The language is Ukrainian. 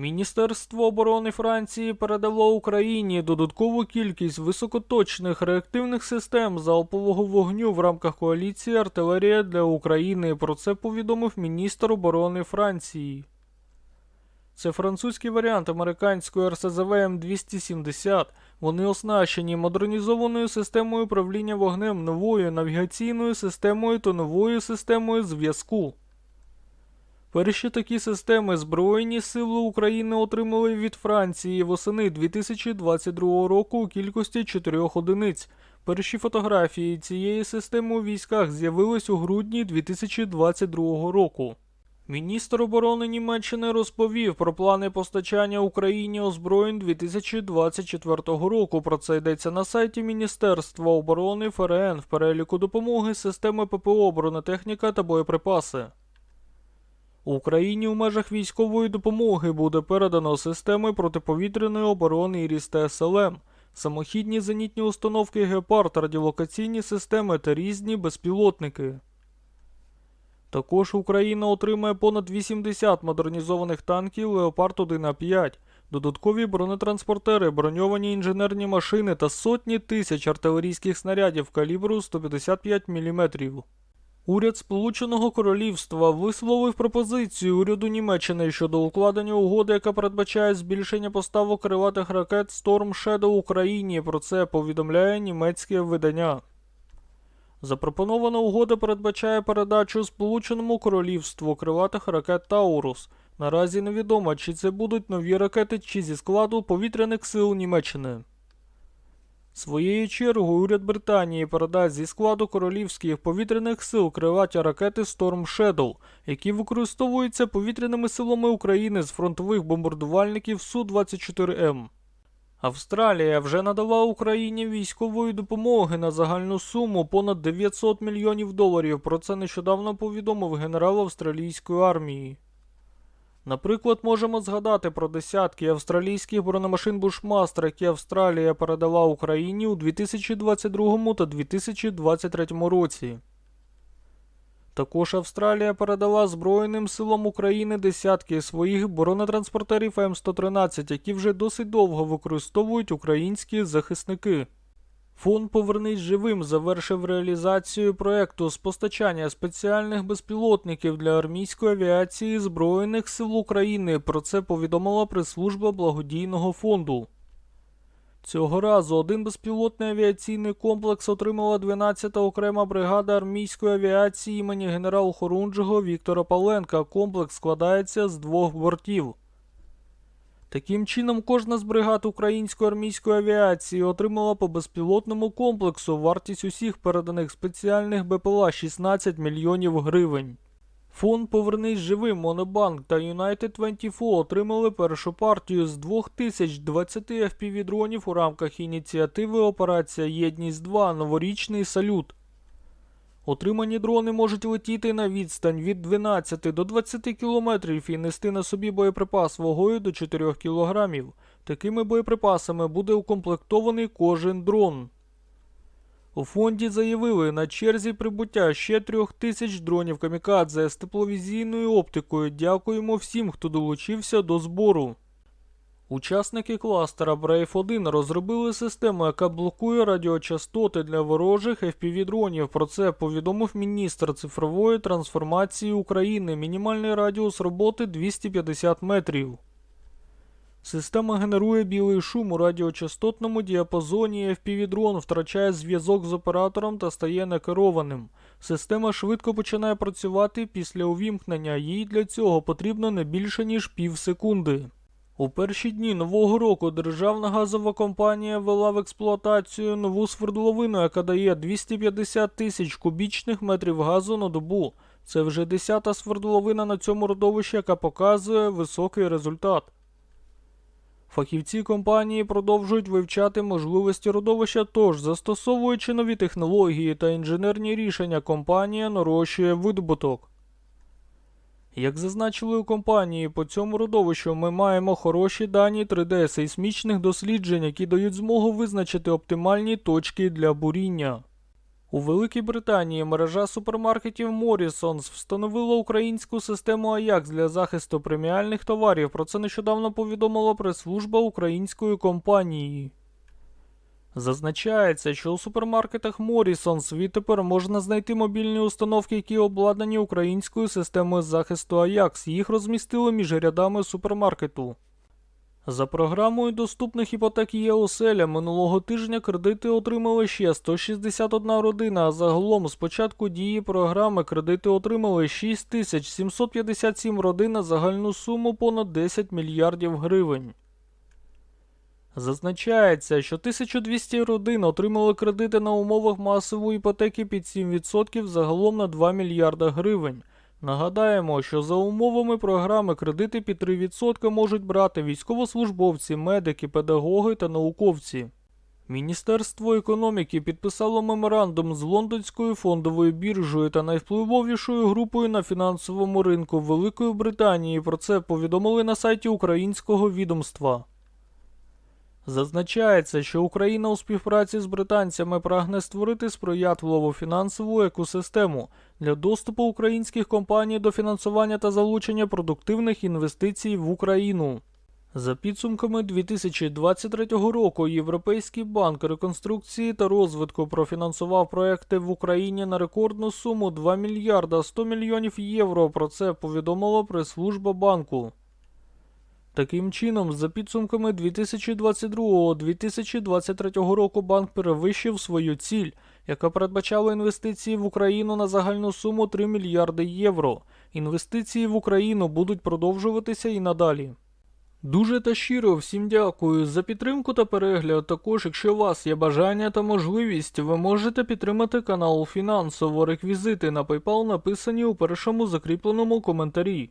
Міністерство оборони Франції передало Україні додаткову кількість високоточних реактивних систем залпового вогню в рамках коаліції Артилерія для України. Про це повідомив міністр оборони Франції. Це французький варіант американської РСЗВ М270. Вони оснащені модернізованою системою управління вогнем, новою навігаційною системою та новою системою зв'язку. Перші такі системи Збройні сили України отримали від Франції восени 2022 року у кількості 4 одиниць. Перші фотографії цієї системи у військах з'явились у грудні 2022 року. Міністр оборони Німеччини розповів про плани постачання Україні озброєнь 2024 року. Про це йдеться на сайті Міністерства оборони ФРН в переліку допомоги системи ППО, бронетехніка та боєприпаси. Україні у межах військової допомоги буде передано системи протиповітряної оборони «Іріс» та СЛМ, самохідні зенітні установки Гепард, радіолокаційні системи та різні безпілотники. Також Україна отримає понад 80 модернізованих танків Леопард 1 а 5 додаткові бронетранспортери, броньовані інженерні машини та сотні тисяч артилерійських снарядів калібру 155 мм. Уряд Сполученого Королівства висловив пропозицію уряду Німеччини щодо укладення угоди, яка передбачає збільшення поставок крилатих ракет Storm Shadow Україні. Про це повідомляє німецьке видання. Запропонована угода передбачає передачу Сполученому Королівству крилатих ракет Таурус. Наразі невідомо, чи це будуть нові ракети чи зі складу повітряних сил Німеччини. Своєю чергою уряд Британії передасть зі складу королівських повітряних сил крилаті ракети Storm Shadow, які використовуються повітряними силами України з фронтових бомбардувальників Су-24М. Австралія вже надала Україні військової допомоги на загальну суму понад 900 мільйонів доларів. Про це нещодавно повідомив генерал австралійської армії. Наприклад, можемо згадати про десятки австралійських бронемашин Бушмастер, які Австралія передала Україні у 2022 та 2023 році. Також Австралія передала Збройним силам України десятки своїх бронетранспортерів М113, які вже досить довго використовують українські захисники. Фонд Повернись живим завершив реалізацію проекту з постачання спеціальних безпілотників для армійської авіації Збройних сил України. Про це повідомила прес-служба благодійного фонду. Цього разу один безпілотний авіаційний комплекс отримала 12-та окрема бригада армійської авіації імені генерал Хорунжого Віктора Паленка. Комплекс складається з двох бортів. Таким чином, кожна з бригад української армійської авіації отримала по безпілотному комплексу вартість усіх переданих спеціальних БПЛА 16 мільйонів гривень. Фонд Повернись живим Монобанк та United 24 отримали першу партію з 2020 FPV-дронів у рамках ініціативи Операція Єдність 2 Новорічний салют. Отримані дрони можуть летіти на відстань від 12 до 20 кілометрів і нести на собі боєприпас вагою до 4 кілограмів. Такими боєприпасами буде укомплектований кожен дрон. У фонді заявили на черзі прибуття ще трьох тисяч дронів камікадзе з тепловізійною оптикою. Дякуємо всім, хто долучився до збору. Учасники кластера Brave 1 розробили систему, яка блокує радіочастоти для ворожих FPV-дронів. Про це повідомив міністр цифрової трансформації України. Мінімальний радіус роботи 250 метрів. Система генерує білий шум у радіочастотному діапазоні. FPV-дрон втрачає зв'язок з оператором та стає некерованим. Система швидко починає працювати після увімкнення. Їй для цього потрібно не більше ніж пів секунди. У перші дні нового року державна газова компанія ввела в експлуатацію нову свердловину, яка дає 250 тисяч кубічних метрів газу на добу. Це вже десята свердловина на цьому родовищі, яка показує високий результат. Фахівці компанії продовжують вивчати можливості родовища, тож, застосовуючи нові технології та інженерні рішення, компанія нарощує видобуток. Як зазначили у компанії, по цьому родовищу ми маємо хороші дані 3D сейсмічних досліджень, які дають змогу визначити оптимальні точки для буріння. У Великій Британії мережа супермаркетів Morrisons встановила українську систему Ajax для захисту преміальних товарів. Про це нещодавно повідомила прес-служба української компанії. Зазначається, що у супермаркетах Morrisons відтепер можна знайти мобільні установки, які обладнані українською системою захисту Ajax. Їх розмістили між рядами супермаркету. За програмою доступних іпотек є оселя минулого тижня кредити отримали ще 161 родина, а загалом з початку дії програми кредити отримали 6757 родин на загальну суму понад 10 мільярдів гривень. Зазначається, що 1200 родин отримали кредити на умовах масової іпотеки під 7% загалом на 2 мільярда гривень. Нагадаємо, що за умовами програми кредити під 3% можуть брати військовослужбовці, медики, педагоги та науковці. Міністерство економіки підписало меморандум з лондонською фондовою біржею та найвпливовішою групою на фінансовому ринку Великої Британії. Про це повідомили на сайті українського відомства. Зазначається, що Україна у співпраці з британцями прагне створити сприятливу фінансову екосистему для доступу українських компаній до фінансування та залучення продуктивних інвестицій в Україну. За підсумками 2023 року Європейський банк реконструкції та розвитку профінансував проекти в Україні на рекордну суму 2 мільярда 100 мільйонів євро. Про це повідомила прес-служба банку. Таким чином, за підсумками 2022-2023 року банк перевищив свою ціль, яка передбачала інвестиції в Україну на загальну суму 3 мільярди євро. Інвестиції в Україну будуть продовжуватися і надалі. Дуже та щиро всім дякую за підтримку та перегляд. Також, якщо у вас є бажання та можливість, ви можете підтримати канал фінансово. Реквізити на PayPal написані у першому закріпленому коментарі.